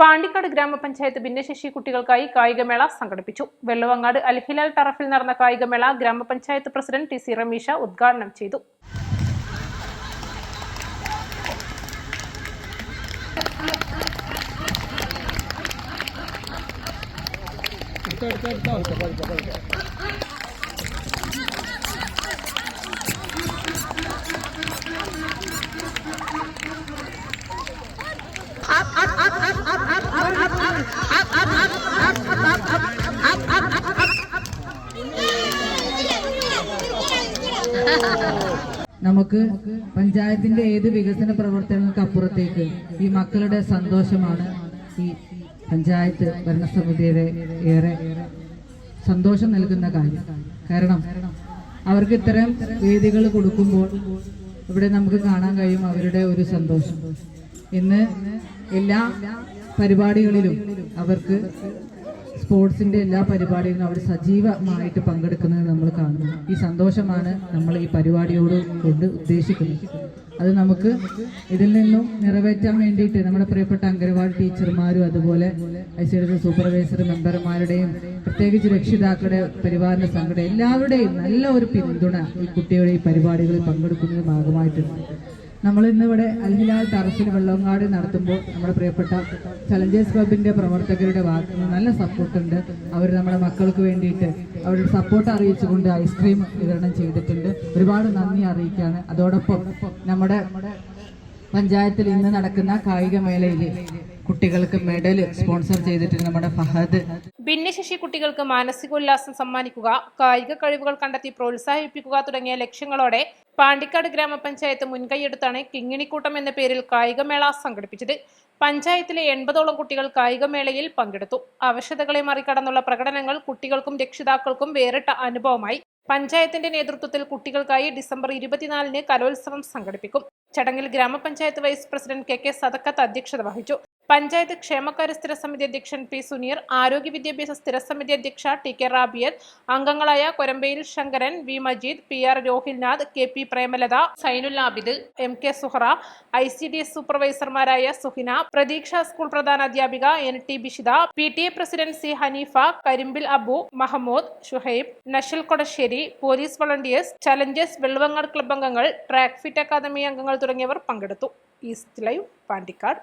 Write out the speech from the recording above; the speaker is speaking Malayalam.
പാണ്ടിക്കാട് ഗ്രാമപഞ്ചായത്ത് ഭിന്നശേഷി കുട്ടികൾക്കായി കായികമേള സംഘടിപ്പിച്ചു. വെള്ളവങ്ങാട് അൽഹിലാൽ ടറഫിൽ നടന്ന കായികമേള ഗ്രാമപഞ്ചായത്ത് പ്രസിഡന്റ് ടി സി റമീഷ ഉദ്ഘാടനം ചെയ്തു. നമുക്ക് പഞ്ചായത്തിന്റെ ഏത് വികസന പ്രവർത്തനങ്ങൾക്ക് അപ്പുറത്തേക്ക് ഈ മക്കളുടെ സന്തോഷമാണ് ഈ പഞ്ചായത്ത് ഭരണസമിതിയുടെ ഏറെ സന്തോഷം നൽകുന്ന കാര്യം. കാരണം അവർക്ക് ഇത്തരം വേദികൾ കൊടുക്കുമ്പോൾ ഇവിടെ നമുക്ക് കാണാൻ കഴിയും അവരുടെ ഒരു സന്തോഷം. ഇന്ന് എല്ലാ പരിപാടികളിലും അവർക്ക് സ്പോർട്സിന്റെ എല്ലാ പരിപാടികളും അവർ സജീവമായിട്ട് പങ്കെടുക്കുന്നത് നമ്മൾ കാണുന്നു. ഈ സന്തോഷമാണ് നമ്മൾ ഈ പരിപാടിയോട് കൊണ്ട് ഉദ്ദേശിക്കുന്നത്. അത് നമുക്ക് ഇതിൽ നിന്നും നിറവേറ്റാൻ വേണ്ടിയിട്ട് നമ്മുടെ പ്രിയപ്പെട്ട അംഗനവാടി ടീച്ചർമാരും അതുപോലെ ഐ സി ഡി സൂപ്പർവൈസർ മെമ്പർമാരുടെയും പ്രത്യേകിച്ച് രക്ഷിതാക്കളുടെ പരിപാലന സംഘടന എല്ലാവരുടെയും നല്ല ഒരു പിന്തുണ ഈ കുട്ടികളുടെ ഈ പരിപാടികളിൽ പങ്കെടുക്കുന്നതിന് ഭാഗമായിട്ടുണ്ട്. നമ്മൾ ഇന്നിവിടെ അൽഹിലാൽ ടറഫിൽ വെള്ളവങ്ങാട് നടത്തുമ്പോൾ നമ്മുടെ പ്രിയപ്പെട്ട ചലഞ്ചേഴ്സ് ക്ലബിന്റെ പ്രവർത്തകരുടെ ഭാഗത്ത് നിന്ന് നല്ല സപ്പോർട്ടുണ്ട്. അവർ നമ്മുടെ മക്കൾക്ക് വേണ്ടിയിട്ട് അവരുടെ സപ്പോർട്ട് അറിയിച്ചുകൊണ്ട് ഐസ്ക്രീം വിതരണം ചെയ്തിട്ടുണ്ട്. ഒരുപാട് നന്ദി അറിയിക്കുകയാണ് അതോടൊപ്പം നമ്മുടെ പഞ്ചായത്തിൽ ഇന്ന് നടക്കുന്ന കായികമേളയിൽ കുട്ടികൾക്ക് മെഡൽ സ്പോൺസർ ചെയ്തിട്ടുണ്ട് നമ്മുടെ ഫഹദ്. ഭിന്നശേഷി കുട്ടികൾക്ക് മാനസികോല്ലാസം സമ്മാനിക്കുക കായിക കഴിവുകൾ കണ്ടെത്തി പ്രോത്സാഹിപ്പിക്കുക തുടങ്ങിയ ലക്ഷ്യങ്ങളോടെ പാണ്ടിക്കാട് ഗ്രാമപഞ്ചായത്ത് മുൻകൈയെടുത്താണ് കിങ്ങിണിക്കൂട്ടം എന്ന പേരിൽ കായികമേള സംഘടിപ്പിച്ചത്. പഞ്ചായത്തിലെ എൺപതോളം കുട്ടികൾ കായികമേളയിൽ പങ്കെടുത്തു. ആവശ്യതകളെ മറികടന്നുള്ള പ്രകടനങ്ങൾ കുട്ടികൾക്കും രക്ഷിതാക്കൾക്കും വേറിട്ട അനുഭവമായി. പഞ്ചായത്തിന്റെ നേതൃത്വത്തിൽ കുട്ടികൾക്കായി ഡിസംബർ ഇരുപത്തിനാലിന് കലോത്സവം സംഘടിപ്പിക്കും. ചടങ്ങിൽ ഗ്രാമപഞ്ചായത്ത് vice president K K Sadakkath അധ്യക്ഷത വഹിച്ചു പഞ്ചായത്ത് ക്ഷേമകാര്യ സ്ഥിരസമിതി അധ്യക്ഷൻ പി സുനീർ ആരോഗ്യ വിദ്യാഭ്യാസ സ്ഥിരസമിതി അധ്യക്ഷ ടി കെ റാബിയത്ത് അംഗങ്ങളായ Korambayil Sankaran V Majeed P R Rohilnath K P Premalatha Sainul Abid M K Suhara I C D S സൂപ്പർവൈസർമാരായ Suhina Pratheeksha school പ്രധാന അധ്യാപിക N T Bishitha P T A president C Haneefa Karimbil Abu Mahamood Shuhaib Nashal Kodassery police volunteers challengers Velluvangad club അംഗങ്ങൾ ട്രാക്ക് ഫിറ്റ് അക്കാദമി അംഗങ്ങൾ തുടങ്ങിയവർ പങ്കെടുത്തു. East live Pandikkad.